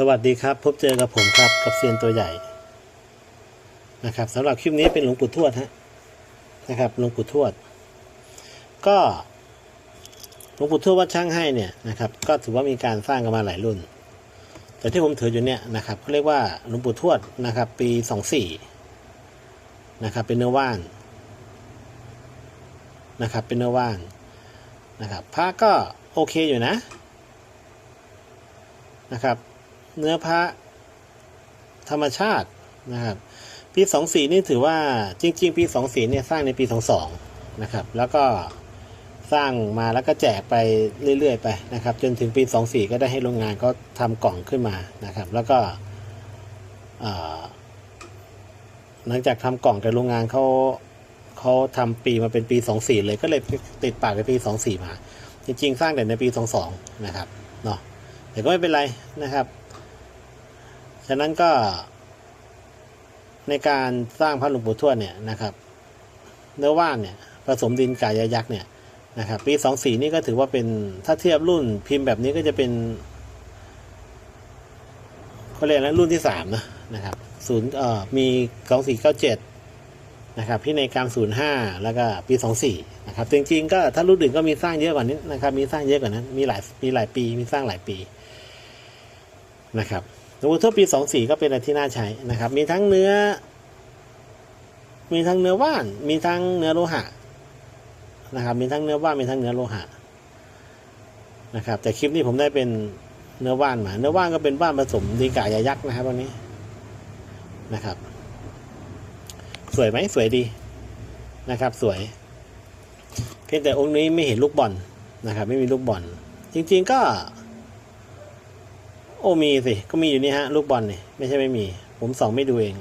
สวัสดีครับ พบเจอกับผมครับกับเซียนตัวใหญ่นะครับสำหรับคลิปนี้เป็นหลวงปู่ทวดฮะนะครับหลวงปู่ทวด ก็หลวงปู่ทวดวัดช่างให้เนี่ยนะครับก็ถือว่ามีการสร้างกันมาหลายรุ่น แต่ที่ผมถืออยู่เนี่ยนะครับเขาเรียกว่าหลวงปู่ทวดนะครับปีสองสี่นะครับเป็นเนื้อว่านนะครับเป็นเนื้อว่านนะครับพระก็โอเคอยู่นะนะครับ เนื้อพระธรรมชาตินะครับ ปีสองสี่นี่ถือว่าจริง ๆ ปีสองสี่เนี่ยสร้างในปีสองสองนะครับ แล้วก็สร้างมาแล้วก็แจกไปเรื่อย ๆ ไปนะครับ จนถึงปีสองสี่ก็ได้ให้โรงงานเขาทำกล่องขึ้นมานะครับ แล้วก็หลังจากทำกล่องแต่โรงงานเขาเขาทำปีมาเป็นปีสองสี่เลยก็เลยติดปากในปีสองสี่มา จริง ๆ สร้างแต่ในปีสองสองนะครับเนาะแต่ก็ไม่เป็นไรนะครับ ฉะนั้นก็ ในการสร้างพระหลวงปู่ทวดเนี่ยนะครับ เนื้อว่านเนี่ยผสมดินกายยักษ์เนี่ยนะครับปีสองสี่นี่ก็ถือว่าเป็นถ้าเทียบรุ่นพิมพ์แบบนี้ก็จะเป็นเขาเรียกนะรุ่นที่สามนะนะครับศูนย์เอ่อมีสองสี่เก้าเจ็ดนะครับพินัยกรรมศูนย์ห้าแล้วก็ปีสองสี่นะครับจริงๆก็ถ้ารุ่นอื่นก็มีสร้างเยอะกว่านี้นะครับมีสร้างเยอะกว่านั้นมีหลายมีหลายปีมีสร้างหลายปีนะครับ หลวงปู่ทปีสองสี่ก็เป็นอะไรที่น่าใช้นะครับ มีทั้งเนื้อ มีทั้งเนื้อว่าน มีทั้งเนื้อโลหะนะครับ มีทั้งเนื้อว่าน มีทั้งเนื้อโลหะนะครับ แต่คลิปนี้ผมได้เป็นเนื้อว่านมา เนื้อว่านก็เป็นว่านผสมดีกายายักษ์นะครับวันนี้นะครับ สวยไหมสวยดีนะครับ สวย เพียงแต่องค์นี้ไม่เห็นลูกบอลนะครับ ไม่มีลูกบอล จริง ๆ ก็ โอ้มีสิ ก็มีอยู่นี่ฮะ ลูกบอลนี่ไม่ใช่ไม่มี ผมส่องไม่ดูเอง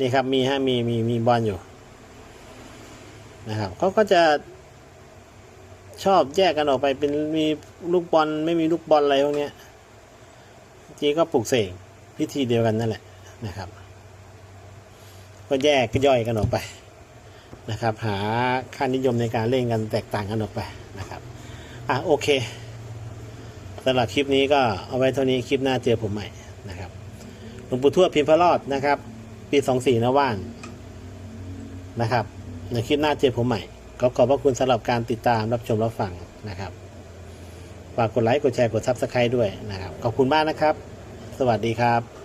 นี่ครับมีฮะมีมีมีบอลอยู่ นะครับเขาก็จะชอบแยกกันออกไปเป็นมีลูกบอลไม่มีลูกบอลอะไรพวกนี้จริงก็ปลูกเสกพิธีเดียวกันนั่นแหละนะครับ ก็แยกก็ย่อยกันออกไปนะครับ หาค่านิยมในการเล่นกันแตกต่างกันออกไปนะครับอะโอเค สำหรับคลิปนี้ก็เอาไว้เท่านี้คลิปหน้าเจอผมใหม่นะครับหลวงปู่ทวดพิมพ์พระรอดนะครับ ปีสองสี่นะว่านนะครับในคลิปหน้าเจอผมใหม่ ก็ขอบพระคุณสำหรับการติดตามรับชมรับฟังนะครับฝากกดไลค์กดแชร์กดซับสไครต์ด้วยนะครับขอบคุณมากนะครับ สวัสดีครับ